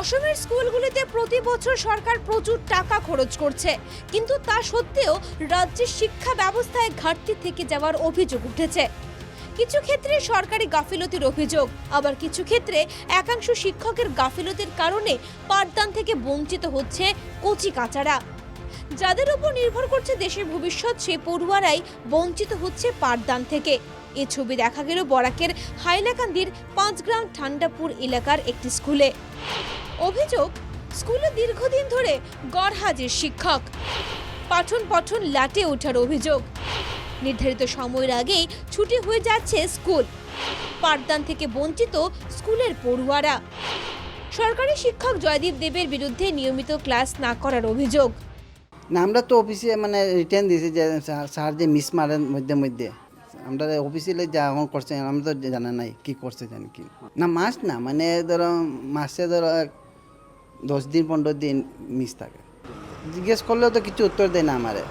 অসমের স্কুলগুলিতে প্রতি বছর সরকার প্রচুর টাকা খরচ করছে। কিন্তু তা সত্ত্বেও রাজ্যের শিক্ষা ব্যবস্থায় ঘাটতি থেকে যাওয়ার অভিযোগ উঠেছে। কিছু ক্ষেত্রে সরকারি গাফিলতির অভিযোগ, আবার কিছু ক্ষেত্রে একাংশ শিক্ষকের গাফিলতির কারণে পাঠদান থেকে বঞ্চিত হচ্ছে কচি কাচারা। যাদের উপর নির্ভর করছে দেশের ভবিষ্যৎ, সে পড়ুয়ারাই বঞ্চিত হচ্ছে পাঠদান থেকে। এ ছবি দেখা গেল বরাকের হাইলাকান্দির পাঁচগ্রাম ঠান্ডাপুর এলাকার একটি স্কুলে। অভিযোগ, স্কুলে দীর্ঘদিন ধরে গড়হাজির শিক্ষক। পাঠন পঠন লাটে ওঠার অভিযোগ। নির্ধারিত সময়ের আগেই ছুটি হয়ে যাচ্ছে স্কুল। পাঠদান থেকে বঞ্চিত স্কুলের পড়ুয়ারা। সরকারি শিক্ষক জয়দীপ দেবের বিরুদ্ধে নিয়মিত ক্লাস না করার অভিযোগ। না, আমরা তো অফিসে মানে রিটার্ন দিয়েছি যে স্যার- যে মিস মারেন মধ্যে মধ্যে। আমরা অফিসে যা এখন করছে, আমরা তো জানা নাই কি করছে জানি কি। না, মাস না মানে ধরো মাসে ধরো দশ দিন, পনেরো দিন মিস থাকে। জিজ্ঞেস করলেও তো কিছু উত্তর দেয় না আমারে।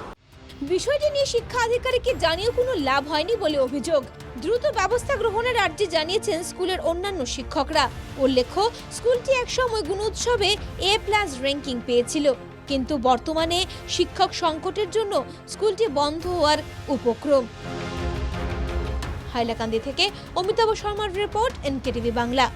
বিষয়টি নিয়ে শিক্ষা আধিকারিককে জানিয়েও কোনো লাভ হয়নি বলে অভিযোগ? দ্রুত ব্যবস্থা গ্রহণের আর্জি জানিয়েছেন স্কুলের অন্যান্য শিক্ষকরা। উল্লেখ্য, স্কুলটি একসময় গুণোৎসবে এ প্লাস র্যাঙ্কিং পেয়েছিল। কিন্তু বর্তমানে শিক্ষক সংকটের জন্য স্কুলটি বন্ধ হওয়ার উপক্রম। হাইলাকান্দি থেকে অমিতাভ শর্মার রিপোর্ট এনকেটিভি বাংলা।